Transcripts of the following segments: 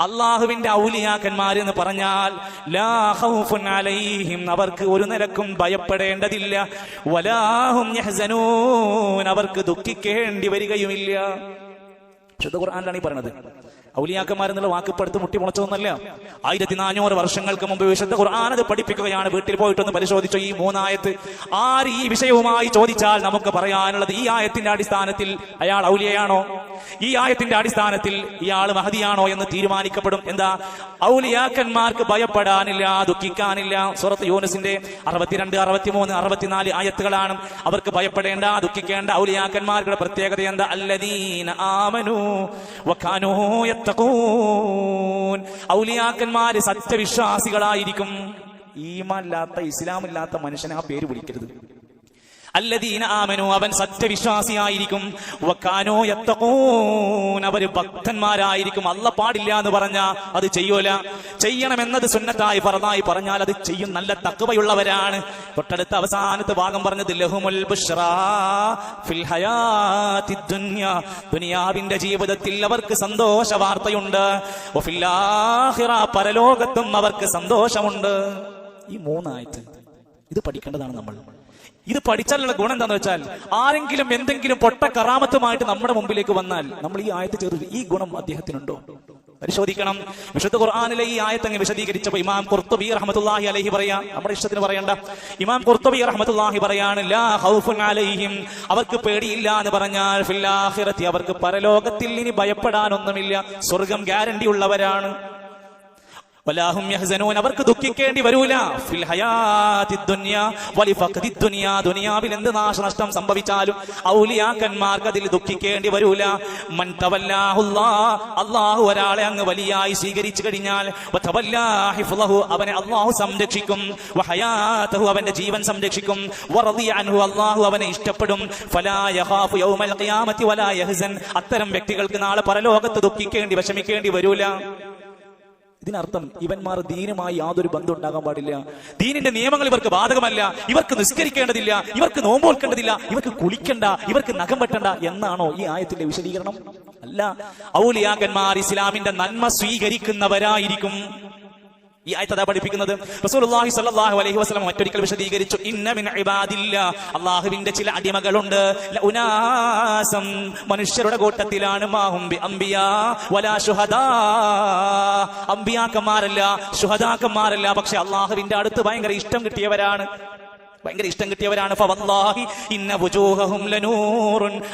അള്ളാഹുവിന്റെ ഔലിയാക്കന്മാർ എന്ന് പറഞ്ഞാൽ അവർക്ക് ഒരു നിലക്കും ഭയപ്പെടേണ്ടതില്ല. വലാഹും അവർക്ക് ദുഃഖിക്കേണ്ടി വരികയുമില്ല. ശുദ്ധ ഈ പറയുന്നത് ഔലിയാക്കന്മാർ എന്നുള്ള വാക്ക് ഇപ്പൊ അടുത്ത് മുട്ടി മുളച്ചതൊന്നല്ല ആയിരത്തി നാനൂറ് വർഷങ്ങൾക്ക് മുമ്പ് വിശുദ്ധ ഖുർആാനത് പഠിപ്പിക്കുകയാണ്. വീട്ടിൽ പോയിട്ടൊന്ന് പരിശോധിച്ചു? ഈ മൂന്നായത്ത് ആര് ഈ വിഷയവുമായി ചോദിച്ചാൽ നമുക്ക് പറയാനുള്ളത് ഈ ആയത്തിന്റെ അടിസ്ഥാനത്തിൽ അയാൾ ഔലിയയാണോ ഈ ആയത്തിന്റെ അടിസ്ഥാനത്തിൽ ഇയാൾ മഹതിയാണോ എന്ന് തീരുമാനിക്കപ്പെടും. എന്താ? ഔലിയാക്കന്മാർക്ക് ഭയപ്പെടാനില്ല ദുഃഖിക്കാനില്ല. സുറത്ത് യൂനസിന്റെ അറുപത്തിരണ്ട് അറുപത്തിമൂന്ന് അറുപത്തിനാല് ആയത്തുകളാണ്. അവർക്ക് ഭയപ്പെടേണ്ട ദുഃഖിക്കേണ്ട ഔലിയാക്കന്മാരുടെ പ്രത്യേകത എന്താ? അല്ലദീന ആമനു വഖാനൂ യത്തഖൂൻ ഔലിയാക്കന്മാര് സത്യവിശ്വാസികളായിരിക്കും. ഈമാനില്ലാത്ത ഇസ്ലാമില്ലാത്ത മനുഷ്യനെ ആ പേര് വിളിക്കരുത്. അല്ലദീന ആമനു അവൻ സത്യവിശ്വാസിയായിരിക്കും. വക്കാനോ യത്തഖൂൻ അവർ ഭക്തന്മാരായിരിക്കും. അല്ല പാടില്ല എന്ന് പറഞ്ഞ അത് ചെയ്യൂല. ചെയ്യണമെന്നത് സുന്നത്തായി പറഞ്ഞായി പറഞ്ഞാൽ അത് ചെയ്യും. നല്ല തക്കവയുള്ളവരാണ് തൊട്ടടുത്ത അവസാനത്തെ ഭാഗം പറഞ്ഞത് ലഹുമുൽ ഫിൽ ഹയാതി ദുനിയ. ദുനിയാവിന്റെ ജീവിതത്തിൽ അവർക്ക് സന്തോഷ വാർത്തയുണ്ട്. പരലോകത്തും അവർക്ക് സന്തോഷമുണ്ട്. ഈ മൂന്നായിട്ട് ഇത് പഠിക്കേണ്ടതാണ് നമ്മൾ. ഇത് പഠിച്ചാലുള്ള ഗുണം എന്താന്ന് വെച്ചാൽ ആരെങ്കിലും എന്തെങ്കിലും പൊട്ട കറാമത്തുമായിട്ട് നമ്മുടെ മുമ്പിലേക്ക് വന്നാൽ നമ്മൾ ഈ ആയത്ത് ചേർത്ത് ഈ ഗുണം അദ്ദേഹത്തിനുണ്ടോ? പരിശോധിക്കണം. വിശുദ്ധ ഖുർആാനിലെ ഈ ആയത്ത് അങ്ങ് വിശദീകരിച്ചപ്പോ ഇമാം കുർത്തുബി റഹ്മത്തുള്ളാഹി അലഹി പറയാ നമ്മുടെ ഇഷ്ടത്തിന് പറയണ്ട. ഇമാം കുർത്തുബി റഹ്മത്തുള്ളാഹി പറയാണ് അലൈഹിം. അവർക്ക് പേടിയില്ല എന്ന് പറഞ്ഞാൽ ഫിൽ ആഖിറത്തി. അവർക്ക് പരലോകത്തിൽ ഇനി ഭയപ്പെടാനൊന്നുമില്ല. സ്വർഗം ഗ്യാരണ്ടി ഉള്ളവരാണ്. വലാഹും യഹ്സനൂൻ അവർക്ക് ദുഃഖിക്കേണ്ടി വരൂല. ഫിൽ വലി ഫഖദി ദുനിയ. ദുനിയാവിൽ എന്ത് നാശനഷ്ടം സംഭവിച്ചാലും ഔലിയാക്കന്മാർക്ക് അതിൽ ദുഃഖിക്കേണ്ടി വരൂല. മൻ അല്ലാഹു ഒരാളെ അങ്ങ് വലിയായി സ്വീകരിച്ചു കഴിഞ്ഞാൽ അവനെ അല്ലാഹു സംരക്ഷിക്കും. വഹയാതഹു അവന്റെ ജീവൻ സംരക്ഷിക്കും. വറദിയ അൻഹു അല്ലാഹു അവനെ ഇഷ്ടപ്പെടും. ഫലാ യൗമൽ ഖിയാമത്തി വലാ യഹ്സൻ. അത്തരം വ്യക്തികൾക്ക് നാളെ പരലോകത്ത് ദുഃഖിക്കേണ്ടി വിഷമിക്കേണ്ടി വരൂല. ഇതിനർത്ഥം ഇവന്മാർ ദീനുമായി യാതൊരു ബന്ധം ഉണ്ടാകാൻ പാടില്ല. ദീനിന്റെ നിയമങ്ങൾ ഇവർക്ക് ബാധകമല്ല. ഇവർക്ക് നിസ്കരിക്കേണ്ടതില്ല. ഇവർക്ക് നോമ്പോൽക്കേണ്ടതില്ല ഇവർക്ക് കുളിക്കണ്ട. ഇവർക്ക് നഖം വെട്ടണ്ട എന്നാണോ ഈ ആയത്തിന്റെ വിശദീകരണം? അല്ല. ഔലിയാക്കന്മാർ ഇസ്ലാമിന്റെ നന്മ സ്വീകരിക്കുന്നവരായിരിക്കും. ഈ ആയത്ത് പഠിപ്പിക്കുന്നത്. റസൂലുള്ളാഹി സ്വല്ലല്ലാഹു അലൈഹി വസല്ലം മറ്റൊരിക്കൽ വിശദീകരിച്ചു. ഇന്ന മിൻ ഇബാദില്ല. അള്ളാഹുവിന്റെ ചില അടിമകളുണ്ട്. ഉനാസം. മനുഷ്യരുടെ കൂട്ടത്തിലാണ് മാഹും ബി അംബിയാ. വലാ ശുഹദാ. അംബിയാക്കന്മാരല്ല ശുഹദാക്കന്മാരല്ല. പക്ഷെ അള്ളാഹുവിന്റെ അടുത്ത് ഭയങ്കര ഇഷ്ടം കിട്ടിയവരാണ്. ഭയങ്കര ഇഷ്ടം കിട്ടിയവരാണ്.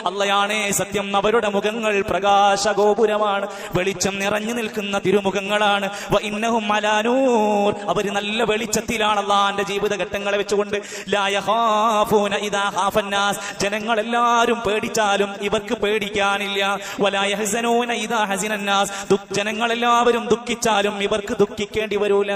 അല്ലയാണേ സത്യം അവരുടെ മുഖങ്ങൾ പ്രകാശഗോപുരമാണ്. വെളിച്ചം നിറഞ്ഞു നിൽക്കുന്ന തിരുമുഖങ്ങളാണ്. അവർ നല്ല വെളിച്ചത്തിലാണ് അള്ളാന്റെ ജീവിതഘട്ടങ്ങളെ വെച്ചുകൊണ്ട് ജനങ്ങളെല്ലാരും പേടിച്ചാലും ഇവർക്ക് പേടിക്കാനില്ല. ജനങ്ങളെല്ലാവരും ദുഃഖിച്ചാലും ഇവർക്ക് ദുഃഖിക്കേണ്ടി വരൂല.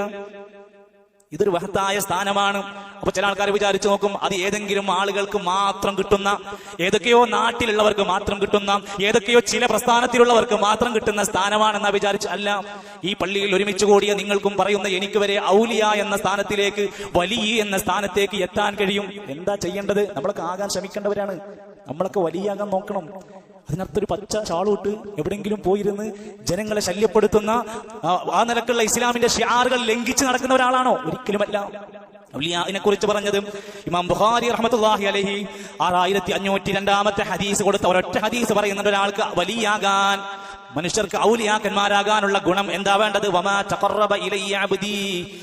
ഇതൊരു മഹത്തായ സ്ഥാനമാണ്. അപ്പൊ ചില ആൾക്കാർ വിചാരിച്ചു നോക്കും അത് ഏതെങ്കിലും ആളുകൾക്ക് മാത്രം കിട്ടുന്ന ഏതൊക്കെയോ നാട്ടിലുള്ളവർക്ക് മാത്രം കിട്ടുന്ന ഏതൊക്കെയോ ചില പ്രസ്ഥാനത്തിലുള്ളവർക്ക് മാത്രം കിട്ടുന്ന സ്ഥാനമാണെന്നാ വിചാരിച്ചു അല്ല. ഈ പള്ളിയിൽ ഒരുമിച്ച് കൂടിയ നിങ്ങൾക്കും പറയുന്ന എനിക്ക് വരെ ഔലിയ എന്ന സ്ഥാനത്തിലേക്ക് വലിയ എന്ന സ്ഥാനത്തേക്ക് എത്താൻ കഴിയും. എന്താ ചെയ്യേണ്ടത്? നമ്മളൊക്കെ ആകാൻ ശ്രമിക്കേണ്ടവരാണ്. നമ്മളൊക്കെ വലിയാകാൻ നോക്കണം. അതിനകത്തൊരു പച്ച ചാളൂട്ട് എവിടെയെങ്കിലും പോയിരുന്ന് ജനങ്ങളെ ശല്യപ്പെടുത്തുന്ന ആ, നിലക്കുള്ള ഇസ്ലാമിന്റെ ഷിയാറുകൾ ലംഘിച്ച് നടക്കുന്ന ഒരാളാണോ? ഒരിക്കലുമല്ല അതിനെ കുറിച്ച് പറഞ്ഞത് ഇമാം ബുഖാരി റഹ്മത്തുള്ളാഹി അലൈഹി ആറായിരത്തി അഞ്ഞൂറ്റി രണ്ടാമത്തെ ഹദീസ് കൊടുത്ത ഒരൊറ്റ ഹദീസ് പറയുന്നുണ്ട് ഒരാൾക്ക് വലിയാകാൻ. മനുഷ്യർക്ക് ഔലിയാക്കന്മാരാകാനുള്ള ഗുണം എന്താ വേണ്ടത്? അബ്ദി.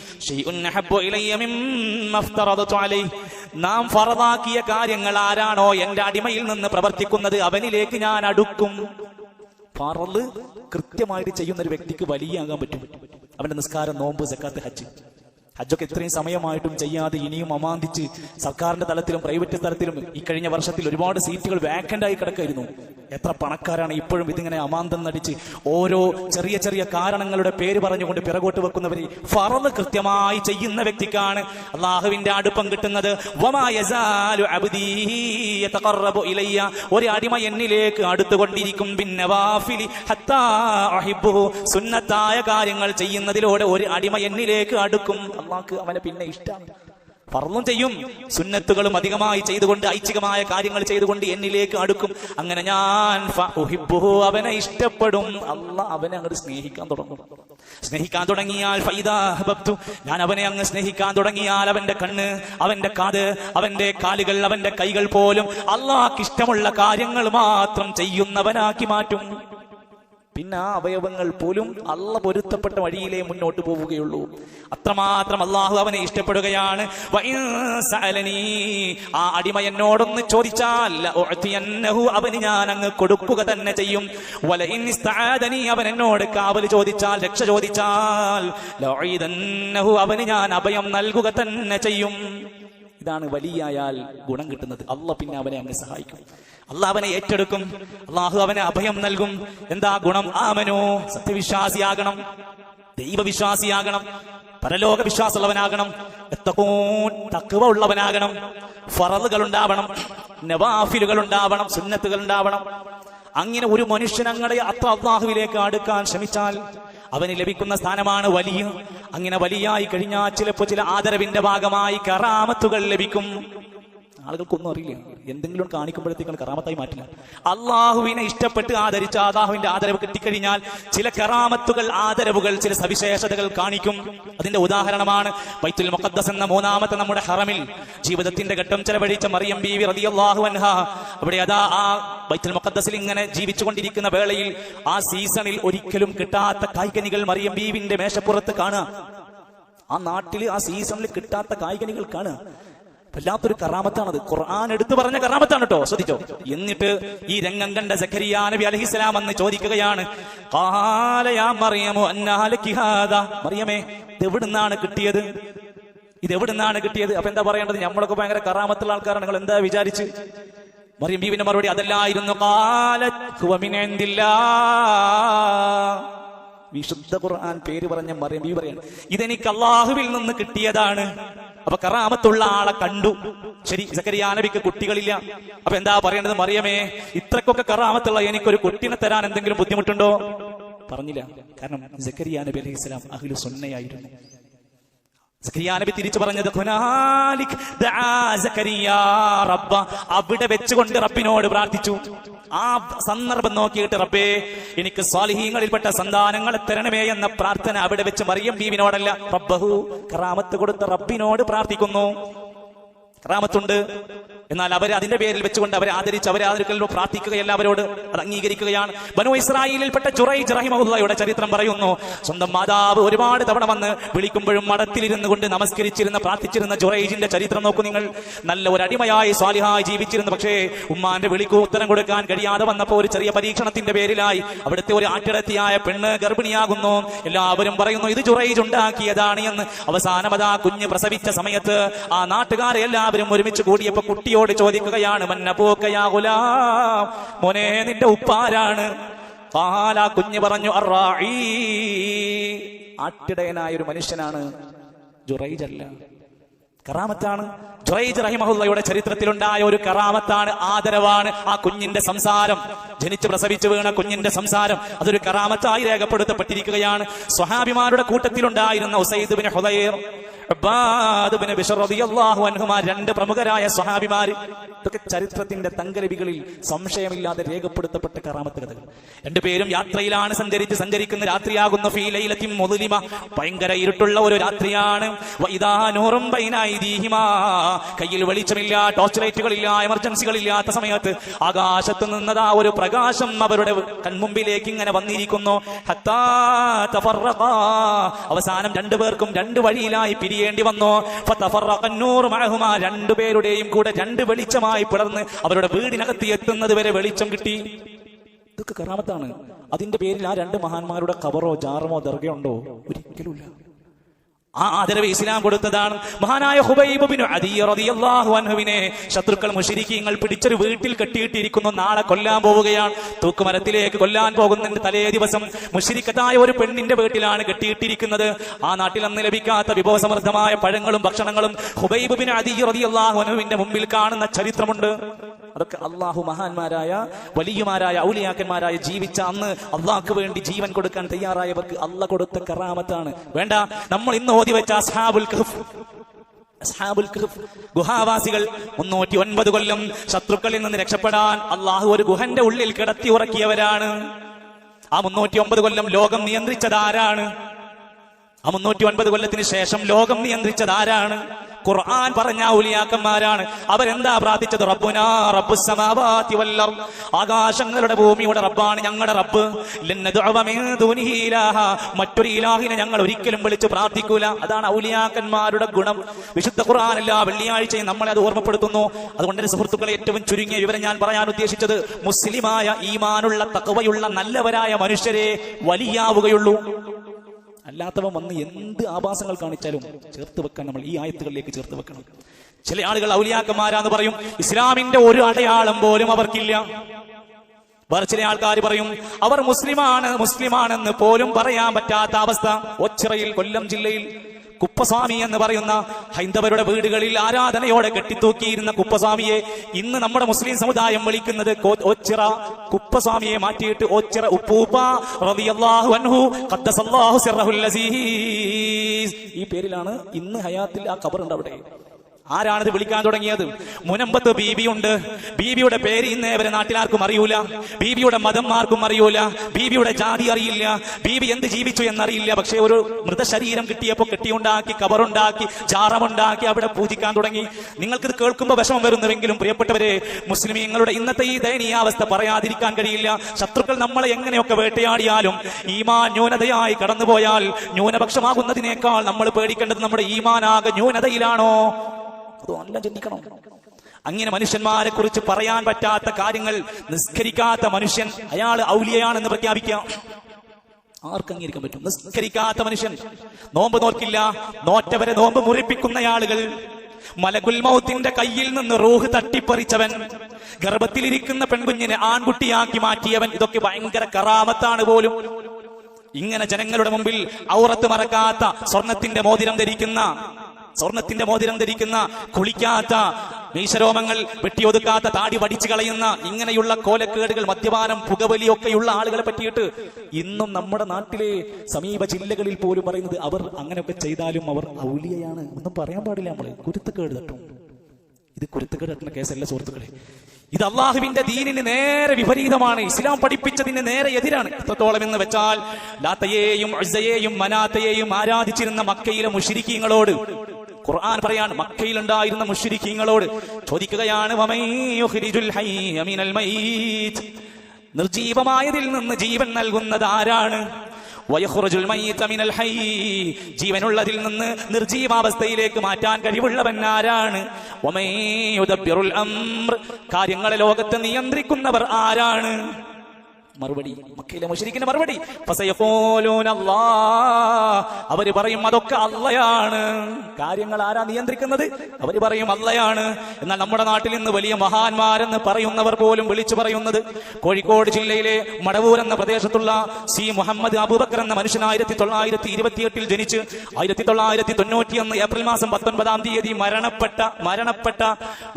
നാം ഫറദാക്കിയ കാര്യങ്ങൾ ആരാണോ എന്റെ അടിമയിൽ നിന്ന് പ്രവർത്തിക്കുന്നത് അവനിലേക്ക് ഞാൻ അടുക്കും. കൃത്യമായിട്ട് ചെയ്യുന്ന ഒരു വ്യക്തിക്ക് വലിയ വലിയാകാൻ പറ്റും. അവന്റെ നിസ്കാരം നോമ്പ് സക്കാത്ത് ഹജ്ജ്. ഹജ്ജൊക്കെ ഇത്രയും സമയമായിട്ടും ചെയ്യാതെ ഇനിയും അമാന്തിച്ച് സർക്കാരിന്റെ തലത്തിലും പ്രൈവറ്റ് തലത്തിലും ഈ കഴിഞ്ഞ വർഷത്തിൽ ഒരുപാട് സീറ്റുകൾ വേക്കന്റായി കിടക്കായിരുന്നു. എത്ര പണക്കാരാണ് ഇപ്പോഴും ഇതിങ്ങനെ അമാന്തം നടിച്ച് ഓരോ ചെറിയ ചെറിയ കാരണങ്ങളുടെ പേര് പറഞ്ഞുകൊണ്ട് പിറകോട്ട് വെക്കുന്നവരെ ഫറന്ന് കൃത്യമായി ചെയ്യുന്ന വ്യക്തിക്കാണ് അള്ളാഹുവിന്റെ അടുപ്പം കിട്ടുന്നത്. ഒരു അടിമ എന്നിലേക്ക് അടുത്തുകൊണ്ടിരിക്കും. സുന്നത്തായ കാര്യങ്ങൾ ചെയ്യുന്നതിലൂടെ ഒരു അടിമ എന്നിലേക്ക് അടുക്കും. അള്ളാഹ്ക്ക് അവനെ പിന്നെ ഇഷ്ടമാണ് പറന്നും ചെയ്യും. സുന്നത്തുകളും അധികമായി ചെയ്തുകൊണ്ട് ഐച്ഛികമായ കാര്യങ്ങൾ ചെയ്തുകൊണ്ട് എന്നിലേക്ക് അടുക്കും. അങ്ങനെ ഞാൻ അവനെ ഇഷ്ടപ്പെടും. അല്ല അവനെ അങ്ങോട്ട് സ്നേഹിക്കാൻ തുടങ്ങും. സ്നേഹിക്കാൻ തുടങ്ങിയാൽ ഫൈദാ ഞാൻ അവനെ അങ്ങ് സ്നേഹിക്കാൻ തുടങ്ങിയാൽ അവന്റെ കണ്ണ് അവന്റെ കാത് അവന്റെ കാലുകൾ അവന്റെ കൈകൾ പോലും അള്ളാഹ്ക്ക് ഇഷ്ടമുള്ള കാര്യങ്ങൾ മാത്രം ചെയ്യുന്നവനാക്കി മാറ്റും. പിന്നെ ആ അവയവങ്ങൾ പോലും അള്ള പൊരുത്തപ്പെട്ട വഴിയിലേ മുന്നോട്ട് പോവുകയുള്ളൂ. അത്രമാത്രം അള്ളാഹു അവനെ ഇഷ്ടപ്പെടുകയാണ്. ആ അടിമ എന്നോടൊന്ന് ചോദിച്ചാൽ അവന് ഞാൻ അങ്ങ് കൊടുക്കുക തന്നെ ചെയ്യും. അവൻ എന്നോട് കാവൽ ചോദിച്ചാൽ രക്ഷ ചോദിച്ചാൽ അവന് ഞാൻ അഭയം നൽകുക തന്നെ ചെയ്യും. ഇതാണ് വലിയായാൽ ഗുണം കിട്ടുന്നത്. അല്ല പിന്നെ അവനെ അങ്ങ് സഹായിക്കും. അല്ല അവനെ ഏറ്റെടുക്കും. അള്ളാഹു അവനെ അഭയം നൽകും. എന്താ ഗുണം? ആമനോ. സത്യവിശ്വാസിയാകണം. ദൈവവിശ്വാസിയാകണം. പരലോക വിശ്വാസമുള്ളവനാകണം തക്കുവ ഉള്ളവനാകണം ഫറലുകൾ ഉണ്ടാവണം നവാഫിലുകൾ ഉണ്ടാവണം സുന്നത്തുകൾ ഉണ്ടാവണം അങ്ങനെ ഒരു മനുഷ്യനങ്ങളെ അത്ര അള്ളാഹുവിലേക്ക് അടുക്കാൻ ശ്രമിച്ചാൽ അവന് ലഭിക്കുന്ന സ്ഥാനമാണ് വലിയ. അങ്ങനെ വലിയായി കഴിഞ്ഞാൽ ചിലപ്പോ ചില ആദരവിന്റെ ഭാഗമായി കറാമത്തുകൾ ലഭിക്കും. ആളുകൾക്കൊന്നും അറിയില്ല. എന്തെങ്കിലും കാണിക്കുമ്പോഴത്തേക്കാണ് കറാമത്തായി മാറ്റില്ല അള്ളാഹുവിനെ ഇഷ്ടപ്പെട്ട് ആദരിച്ച അള്ളാഹുവിന്റെ ആദരവ് കിട്ടിക്കഴിഞ്ഞാൽ ചില കറാമത്തുകൾ ആദരവുകൾ ചില സവിശേഷതകൾ കാണിക്കും. അതിന്റെ ഉദാഹരണമാണ് വൈത്തുൽ മുഖദ്ദസ് എന്ന മൂന്നാമത്തെ നമ്മുടെ ഹറമിൽ ജീവിതത്തിന്റെ ഘട്ടം ചെലവഴിച്ച മറിയം ബീവി റളിയല്ലാഹു അൻഹ. അവിടെ അതാ ആ ബൈത്തുൽ മുഖദ്ദസിൽ ഇങ്ങനെ ജീവിച്ചുകൊണ്ടിരിക്കുന്ന വേളയിൽ ആ സീസണിൽ ഒരിക്കലും കിട്ടാത്ത കായ്കനികൾ മറിയം ബീവിന്റെ മേശപ്പുറത്ത് കാണുക. ആ നാട്ടിൽ ആ സീസണിൽ കിട്ടാത്ത കായ്കനികൾ കാണുക. വല്ലാത്തൊരു കറാമത്താണത്. ഖുർആൻ എടുത്തു പറഞ്ഞ കറാമത്താണ് കേട്ടോ. ശ്രദ്ധിച്ചോ? എന്നിട്ട് ഈ രംഗം കണ്ട സഖരിയ നബി അലഹിസ്ലാം എന്ന് ചോദിക്കുകയാണ് "ഖാലയാ മറിയമു അന്നാ ലക്കി ഹാദാ?" മറിയമേ ഇത് എവിടുന്നാണ് കിട്ടിയത്? ഇത് എവിടുന്നാണ് കിട്ടിയത്? അപ്പൊ എന്താ പറയേണ്ടത്? നമ്മളൊക്കെ ഭയങ്കര കറാമത്തുള്ള ആൾക്കാരാണ്. നിങ്ങൾ എന്താ വിചാരിച്ച്? മറിയം ബീവിന്റെ മറുപടി അതല്ലായിരുന്നു. കാലിനെന്തില്ല ഹുവ മിൻ ഇൻദില്ലാ." വിശുദ്ധ ഖുർആൻ പേര് പറഞ്ഞ മറിയം ബീവി പറയാണ് ഇതെനിക്ക് അള്ളാഹുവിൽ നിന്ന് കിട്ടിയതാണ്. അപ്പൊ കറാമത്തുള്ള ആളെ കണ്ടു. ശരി സക്കരിയ നബിക്ക് കുട്ടികളില്ല. അപ്പൊ എന്താ പറയേണ്ടത് മറിയമേ? ഇത്രക്കൊക്കെ കറാമത്തുള്ള എനിക്കൊരു കുട്ടിനെ തരാൻ എന്തെങ്കിലും ബുദ്ധിമുട്ടുണ്ടോ? പറഞ്ഞില്ല. കാരണം സക്കരിയ നബി അലൈഹി സ്വലാം അഖിലു സുന്നയായിരുന്നു. നബി തിരിച്ചു പറഞ്ഞത് "ഹുനാലിക് ദആ സക്കരിയ റബ്ബ." അവിടെ വെച്ചുകൊണ്ട് റബ്ബിനോട് പ്രാർത്ഥിച്ചു. ആ സന്ദർഭം നോക്കിയിട്ട് റബ്ബേ എനിക്ക് സ്വാലിഹീങ്ങളിൽപ്പെട്ട സന്താനങ്ങളെ തരണമേ എന്ന പ്രാർത്ഥന അവിടെ വെച്ച് മറിയം ബീവിനോടല്ല റബ്ബഹു കറാമത്ത് കൊടുത്ത റബ്ബിനോട് പ്രാർത്ഥിക്കുന്നു. കറാമത്തുണ്ട്. എന്നാൽ അവർ അതിന്റെ പേരിൽ വെച്ചുകൊണ്ട് അവരെ ആദരിച്ച് അവരെ ആദരിക്കലോ പ്രാർത്ഥിക്കുകയല്ല അവരോട് അത് അംഗീകരിക്കുകയാണ്. ബനു ഇസ്രായേലിൽപ്പെട്ട ജുറൈജ് റഹിമഹുല്ലയുടെ ചരിത്രം പറയുന്നു സ്വന്തം മാതാവ് ഒരുപാട് തവണ വന്ന് വിളിക്കുമ്പോഴും മഠത്തിലിരുന്നു കൊണ്ട് നമസ്കരിച്ചിരുന്ന പ്രാർത്ഥിച്ചിരുന്ന ജുറൈജിന്റെ ചരിത്രം നോക്കൂ നിങ്ങൾ. നല്ല ഒരു അടിമയായി സ്വാലിഹായി ജീവിച്ചിരുന്നു പക്ഷേ ഉമ്മാന്റെ വിളിക്ക് ഉത്തരം കൊടുക്കാൻ കഴിയാതെ വന്നപ്പോൾ ഒരു ചെറിയ പരീക്ഷണത്തിന്റെ പേരിലായി അവിടുത്തെ ഒരു ആട്ടിടത്തിയായ പെണ്ണ് ഗർഭിണിയാകുന്നു. എല്ലാവരും പറയുന്നു ഇത് ജുറൈജ് ഉണ്ടാക്കിയതാണ് എന്ന്. അവസാനം ആ കുഞ്ഞ് പ്രസവിച്ച സമയത്ത് ആ നാട്ടുകാരെ എല്ലാവരും ഒരുമിച്ച് കൂടിയപ്പോൾ കൂടിയപ്പോ കുട്ടിയോട് ചോദിക്കുകയാണ് മന്നപോക്കയാ ഗുലാം മോനെ നിന്റെ ഉപ്പാരാണ്? പാലാ കുഞ്ഞ് പറഞ്ഞു ആട്ടിടയനായ ഒരു മനുഷ്യനാണ് ജുറൈജല്ല. കറാമത്താണ്. ജുറൈജ് റഹിമഹുല്ലയുടെ ചരിത്രത്തിലുണ്ടായ ഒരു കറാമത്താണ് ആദരവാണ് ആ കുഞ്ഞിന്റെ സംസാരം. ജനിച്ച് പ്രസവിച്ചു വീണ കുഞ്ഞിന്റെ സംസാരം അതൊരു കറാമത്തായി രേഖപ്പെടുത്തപ്പെട്ടിരിക്കുകയാണ്. സ്വഹാബിമാരുടെ കൂട്ടത്തിലുണ്ടായിരുന്ന ഉസൈദ് ബിൻ ഹുദൈർ രണ്ട് പ്രമുഖരായ സ്വഹാബിമാർ ഇതൊക്കെ ചരിത്രത്തിന്റെ തങ്കരവികളിൽ സംശയമില്ലാതെ രേഖപ്പെടുത്തപ്പെട്ട കറാമത്ത് കഥകൾ. രണ്ടുപേരും യാത്രയിലാണ് സഞ്ചരിച്ച് സഞ്ചരിക്കുന്ന രാത്രിയാകുന്ന ഫീലയിലെത്തി മുതലിമ. ഭയങ്കര ഇരുട്ടുള്ള ഒരു രാത്രിയാണ്. വൈദാ നൂറും ബൈനൈദീഹിമാ. കയ്യിൽ വെളിച്ചമില്ല ടോർച്ച് ലൈറ്റുകളില്ല എമർജൻസികളില്ലാത്ത സമയത്ത് ആകാശത്ത് നിന്നതാ ഒരു പ്രകാശം അവരുടെ കൺമുമ്പിലേക്ക് ഇങ്ങനെ വന്നിരിക്കുന്നു. അവസാനം രണ്ടുപേർക്കും രണ്ട് വഴിയിലായി പിരിയേണ്ടി വന്നു. രണ്ടുപേരുടെയും കൂടെ രണ്ട് വെളിച്ചമായി പിളർന്ന് അവരുടെ വീടിനകത്ത് എത്തുന്നത് വരെ വെളിച്ചം കിട്ടി. ഇതൊക്കെ കറാമത്താണ്. അതിന്റെ പേരിൽ ആ രണ്ട് മഹാന്മാരുടെ കവറോ ജാറമോ ദർഗയുണ്ടോ ഒരിക്കലുമില്ല. ആ ആദരവ് ഇസ്ലാം കൊടുത്തതാണ്. മഹാനായ ഹുബൈബ് ബിൻ അദീ റളിയല്ലാഹു അൻഹുവിനെ ശത്രുക്കൾ മുശരിക്കീങ്ങൾ പിടിച്ചൊരു വീട്ടിൽ കെട്ടിയിട്ടിരിക്കുന്നു. നാളെ കൊല്ലാൻ പോവുകയാണ്. തൂക്കുമരത്തിലേക്ക് കൊല്ലാൻ പോകുന്നതിന്റെ തലേ ദിവസം മുശരിക്കത്തായ ഒരു പെണ്ണിന്റെ വീട്ടിലാണ് കെട്ടിയിട്ടിരിക്കുന്നത്. ആ നാട്ടിൽ അന്ന് ലഭിക്കാത്ത വിഭവസമൃദ്ധമായ പഴങ്ങളും ഭക്ഷണങ്ങളും ഹുബൈബ് ബിൻ അദീ റളിയല്ലാഹു അൻഹുവിന്റെ മുമ്പിൽ കാണുന്ന ചരിത്രമുണ്ട്. അതൊക്കെ അള്ളാഹു മഹാന്മാരായ വലിയമാരായ ഔലിയാക്കന്മാരായ ജീവിച്ച അന്ന് അള്ളാഹ്ക്ക് വേണ്ടി ജീവൻ കൊടുക്കാൻ തയ്യാറായവർക്ക് അല്ല കൊടുത്ത കറാമത്താണ്. വേണ്ട നമ്മൾ ഇന്ന് ഓതി വെച്ച അസ്ഹാബുൽ കഹ്ഫ് ഗുഹാവാസികൾ മുന്നൂറ്റി ഒൻപത് കൊല്ലം ശത്രുക്കളിൽ നിന്ന് രക്ഷപ്പെടാൻ അള്ളാഹു ഒരു ഗുഹന്റെ ഉള്ളിൽ കിടത്തി ഉറക്കിയവരാണ്. ആ മുന്നൂറ്റി ഒമ്പത് കൊല്ലം ലോകം നിയന്ത്രിച്ചത് ആരാണ് ആ മുന്നൂറ്റി ഒൻപത് കൊല്ലത്തിന് ശേഷം ലോകം നിയന്ത്രിച്ചത് ആരാണ് ഖുർആൻ പറഞ്ഞ ഔലിയാക്കന്മാരാണ്. അവരെന്താ പ്രാർത്ഥിച്ചത്? റബ്ബുനാ റബ്ബു സമാവാതി വല്ലർ ആകാശങ്ങളുടെ ഭൂമിയുടെ റബ്ബാണ് ഞങ്ങളുടെ റബ്ബ്. മറ്റൊരു ഇലാഹിനെ ഞങ്ങൾ ഒരിക്കലും വിളിച്ച് പ്രാർത്ഥിക്കൂല. അതാണ് ഔലിയാക്കന്മാരുടെ ഗുണം. വിശുദ്ധ ഖുർആൻ എല്ലാ വെള്ളിയാഴ്ചയും നമ്മളെ അത് ഓർമ്മപ്പെടുത്തുന്നു. അതുകൊണ്ട് തന്നെ സുഹൃത്തുക്കളെ ഏറ്റവും ചുരുങ്ങിയ വിവരം ഞാൻ പറയാൻ ഉദ്ദേശിച്ചത് മുസ്ലിമായ ഈമാനുള്ള തക്കവയുള്ള നല്ലവരായ മനുഷ്യരെ വലിയാവുകയുള്ളൂ. അല്ലാത്തവൻ വന്ന് എന്ത് ആഭാസങ്ങൾ കാണിച്ചാലും ചേർത്ത് വെക്കാൻ നമ്മൾ ഈ ആയത്തുകളിലേക്ക് ചേർത്ത് വെക്കണം. ചില ആളുകൾ ഔലിയാക്കന്മാരാന്ന് പറയും ഇസ്ലാമിന്റെ ഒരു അടയാളം പോലും അവർക്കില്ല. വേറെ ചില ആൾക്കാർ പറയും അവർ മുസ്ലിമാണ് മുസ്ലിമാണെന്ന് പോലും പറയാൻ പറ്റാത്ത അവസ്ഥ. ഒച്ചിറയിൽ കൊല്ലം ജില്ലയിൽ കുപ്പസ്വാമി എന്ന് പറയുന്ന ഹൈന്ദവരുടെ വീടുകളിൽ ആരാധനയോടെ കെട്ടിത്തൂക്കിയിരുന്ന കുപ്പസ്വാമിയെ ഇന്ന് നമ്മുടെ മുസ്ലിം സമുദായം വിളിക്കുന്നത് ഓച്ചിറ കുപ്പസ്വാമിയെ മാറ്റിയിട്ട് ഒച്ചിറ ഉപ്പൂപ്പ റളിയല്ലാഹു അൻഹു ഖദ്ദസല്ലാഹു സിർറഹുൽ അസീസ്. ഈ പേരിലാണ് ഇന്ന് ഹയാത്തിൽ ആ കബറുണ്ട് അവിടെ. ആരാണിത് വിളിക്കാൻ തുടങ്ങിയത്? മുനമ്പത്ത് ബീബിയുണ്ട് ബീബിയുടെ പേര് ഇന്നേ വരെ നാട്ടിലാർക്കും അറിയൂല. ബീബിയുടെ മതം ആർക്കും അറിയൂല. ബീബിയുടെ ജാതി അറിയില്ല. ബീബി എന്ത് ജീവിച്ചു എന്നറിയില്ല. പക്ഷെ ഒരു മൃതശരീരം കിട്ടിയപ്പോൾ കെട്ടിയുണ്ടാക്കി കബറുണ്ടാക്കി ജാറമുണ്ടാക്കി അവിടെ പൂജിക്കാൻ തുടങ്ങി. നിങ്ങൾക്കിത് കേൾക്കുമ്പോൾ വിഷമം വരുന്നുവെങ്കിലും പ്രിയപ്പെട്ടവരെ മുസ്ലിമീങ്ങളുടെ ഇന്നത്തെ ഈ ദയനീയാവസ്ഥ പറയാതിരിക്കാൻ കഴിയില്ല. ശത്രുക്കൾ നമ്മളെ എങ്ങനെയൊക്കെ വേട്ടയാടിയാലും ഈമാൻ ന്യൂനതയായി കടന്നുപോയാൽ ന്യൂനപക്ഷമാകുന്നതിനേക്കാൾ നമ്മൾ പേടിക്കേണ്ടത് നമ്മുടെ ഈമാനാകെ ന്യൂനതയിലാണോ? നല്ല ചിന്തിക്കണം. അങ്ങനെ മനുഷ്യന്മാരെ കുറിച്ച് പറയാൻ പറ്റാത്ത കാര്യങ്ങൾ നിസ്കരിക്കാത്ത മനുഷ്യൻ അയാൾ ഔലിയയാണെന്ന് പ്രഖ്യാപിക്കാം. ആർക്ക് അംഗീകരിക്കാൻ പറ്റും? നിസ്കരിക്കാത്ത മനുഷ്യൻ. നോമ്പ് നോക്കില്ല നോറ്റവരെ നോമ്പ് മുറിപ്പിക്കുന്ന ആളുകൾ. മലകുൽമൗത്തിന്റെ കയ്യിൽ നിന്ന് റൂഹ് തട്ടിപ്പറിച്ചവൻ. ഗർഭത്തിലിരിക്കുന്ന പെൺകുഞ്ഞിനെ ആൺകുട്ടിയാക്കി മാറ്റിയവൻ. ഇതൊക്കെ ഭയങ്കര കറാമത്താണ് പോലും. ഇങ്ങനെ ജനങ്ങളുടെ മുമ്പിൽ ഔറത്ത് മറക്കാത്ത സ്വർണത്തിന്റെ മോതിരം ധരിക്കുന്ന സ്വർണത്തിന്റെ മോതിരം ധരിക്കുന്ന കുളിക്കാത്ത മീശരോമങ്ങൾ വെട്ടിയൊതുക്കാത്ത താടി വടിച്ചു കളയുന്ന ഇങ്ങനെയുള്ള കോലക്കേടുകൾ മദ്യപാനം പുകവലിയൊക്കെയുള്ള ആളുകളെ പറ്റിയിട്ട് ഇന്നും നമ്മുടെ നാട്ടിലെ സമീപ ജില്ലകളിൽ പോലും പറയുന്നത് അവർ അങ്ങനെയൊക്കെ ചെയ്താലും അവർ ഔലിയയാണ് ഒന്നും പറയാൻ പാടില്ല നമ്മൾ കുരുത്തക്കേട് തട്ടും. ഇത് കുരുത്തക്കേട് തട്ടുന്ന കേസല്ല സുഹൃത്തുക്കളെ. ഇത് അള്ളാഹുവിന്റെ ദീനിന് നേരെ വിപരീതമാണ്. ഇസ്ലാം പഠിപ്പിച്ചതിന് നേരെ എതിരാണ്. എത്രത്തോളം എന്ന് വെച്ചാൽ ലാത്തയെയും അഴ്സയെയും മനാത്തയെയും ആരാധിച്ചിരുന്ന മക്കയിലെ മുഷിരിക്കീങ്ങളോട് ഖുർആൻ പറയാണ് മക്കയിലുണ്ടായിരുന്ന മുഷിരിക്കീങ്ങളോട് ചോദിക്കുകയാണ്. നിർജീവമായതിൽ നിന്ന് ജീവൻ നൽകുന്നത് ആരാണ്. ജീവനുള്ളതിൽ നിന്ന് നിർജീവാവസ്ഥയിലേക്ക് മാറ്റാൻ കഴിവുള്ളവൻ ആരാണ്. കാര്യങ്ങളെ ലോകത്ത് നിയന്ത്രിക്കുന്നവർ ആരാണ് മറുപടി. മക്കയിലെ മുഷരിക്കിന്റെ മറുപടി. അവർ പറയും അതൊക്കെ അള്ളയാണ്. കാര്യങ്ങൾ ആരാ നിയന്ത്രിക്കുന്നത്? അവർ പറയും അള്ളയാണ്. എന്നാൽ നമ്മുടെ നാട്ടിൽ നിന്ന് വലിയ മഹാന്മാരെന്ന് പറയുന്നവർ പോലും വിളിച്ചു പറയുന്നത് കോഴിക്കോട് ജില്ലയിലെ മടവൂർ എന്ന പ്രദേശത്തുള്ള സി മുഹമ്മദ് അബൂബക്കർ എന്ന മനുഷ്യൻ ആയിരത്തി തൊള്ളായിരത്തി ഇരുപത്തിയെട്ടിൽ ജനിച്ച് ആയിരത്തി തൊള്ളായിരത്തി തൊണ്ണൂറ്റിയൊന്ന് ഏപ്രിൽ മാസം പത്തൊൻപതാം തീയതി മരണപ്പെട്ട മരണപ്പെട്ട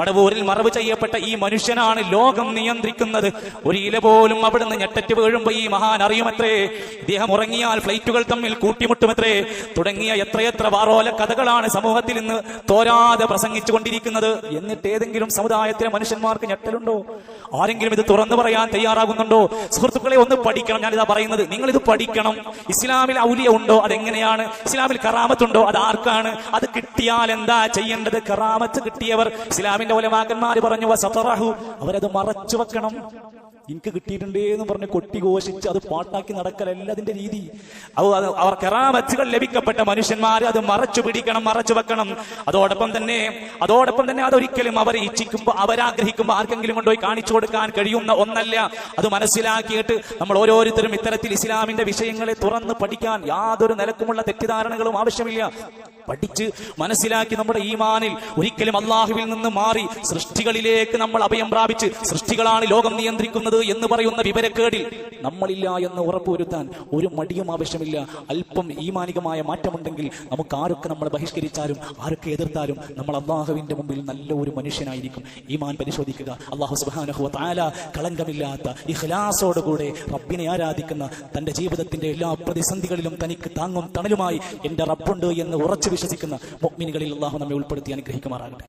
മടവൂരിൽ മറവ് ചെയ്യപ്പെട്ട ഈ മനുഷ്യനാണ് ലോകം നിയന്ത്രിക്കുന്നത്. ഒരു ഇല പോലും അവിടുന്ന് ഞെട്ടറ്റ് വീഴുമ്പോ ഈ മഹാൻ അറിയുമത്രേ? ഇദ്ദേഹം ഉറങ്ങിയാൽ ഫ്ലൈറ്റുകൾ തമ്മിൽ കൂട്ടിമുട്ടുമത്രേ? തുടങ്ങിയ എത്രയെത്ര വാറോല കഥകളാണ് സമൂഹത്തിൽ ഇന്ന് തോരാതെ പ്രസംഗിച്ചു കൊണ്ടിരിക്കുന്നത് എന്നിട്ട് ഏതെങ്കിലും സമുദായത്തിലെ മനുഷ്യന്മാർക്ക് ഞെട്ടലുണ്ടോ? ആരെങ്കിലും ഇത് തുറന്നു പറയാൻ തയ്യാറാകുന്നുണ്ടോ? സുഹൃത്തുക്കളെ ഒന്ന് പഠിക്കണം. ഞാനിതാ പറയുന്നത്. നിങ്ങൾ ഇത് പഠിക്കണം. ഇസ്ലാമിൽ ഔലിയ ഉണ്ടോ? അതെങ്ങനെയാണ്? ഇസ്ലാമിൽ കറാമത്തുണ്ടോ അത് ആർക്കാണ്? അത് കിട്ടിയാൽ എന്താ ചെയ്യേണ്ടത്? കറാമത്ത് കിട്ടിയവർ ഇസ്ലാമിന്റെ ഒലമാക്കന്മാർ പറഞ്ഞു അവരത് മറച്ചു വെക്കണം. എനിക്ക് കിട്ടിയിട്ടുണ്ടേ എന്ന് പറഞ്ഞ് കൊട്ടി ഘോഷിച്ച് അത് പാട്ടാക്കി നടക്കലല്ല അതിന്റെ രീതി. അവർ കെറാമച്ചുകൾ ലഭിക്കപ്പെട്ട മനുഷ്യന്മാർ അത് മറച്ചു പിടിക്കണം മറച്ചു വെക്കണം. അതോടൊപ്പം തന്നെ അതോടൊപ്പം തന്നെ അതൊരിക്കലും അവർ ഇച്ഛിക്കുമ്പോൾ അവരാഗ്രഹിക്കുമ്പോൾ ആർക്കെങ്കിലും കൊണ്ടുപോയി കാണിച്ചു കൊടുക്കാൻ കഴിയുന്ന ഒന്നല്ല. അത് മനസ്സിലാക്കിയിട്ട് നമ്മൾ ഓരോരുത്തരും ഇത്തരത്തിൽ ഇസ്ലാമിന്റെ വിഷയങ്ങളെ തുറന്ന് പഠിക്കാൻ യാതൊരു നിലക്കുമുള്ള തെറ്റിദ്ധാരണകളും ആവശ്യമില്ല. പഠിച്ച് മനസ്സിലാക്കി നമ്മുടെ ഈമാനിൽ ഒരിക്കലും അള്ളാഹുവിൽ നിന്ന് മാറി സൃഷ്ടികളിലേക്ക് നമ്മൾ അഭയം പ്രാപിച്ച് സൃഷ്ടികളാണ് ലോകം നിയന്ത്രിക്കുന്നത് എന്ന് പറയുന്ന വിവരക്കേടിൽ നമ്മളില്ല എന്ന് ഉറപ്പുവരുത്താൻ ഒരു മടിയും ആവശ്യമില്ല. അല്പം ഈമാനികമായ മാറ്റമുണ്ടെങ്കിൽ നമുക്ക് ആരൊക്കെ നമ്മൾ ബഹിഷ്കരിച്ചാലും ആരൊക്കെ എതിർത്താലും നമ്മൾ അള്ളാഹുവിന്റെ മുമ്പിൽ നല്ല ഒരു മനുഷ്യനായിരിക്കും. ഈമാൻ പരിശോധിക്കുക. അള്ളാഹു സുബാനഹു താല കളങ്കമില്ലാത്ത ഇഹ്ലാസോടുകൂടെ റബ്ബിനെ ആരാധിക്കുന്ന തന്റെ ജീവിതത്തിന്റെ എല്ലാ പ്രതിസന്ധികളിലും തനിക്ക് താങ്ങും തണലുമായി എന്റെ റബ്ബുണ്ട് എന്ന് ഉറച്ചു വിശ്വസിക്കുന്ന മുഅ്മിനുകളിൽ അള്ളാഹു നമ്മെ ഉൾപ്പെടുത്തി അനുഗ്രഹിക്കുമാറാകട്ടെ.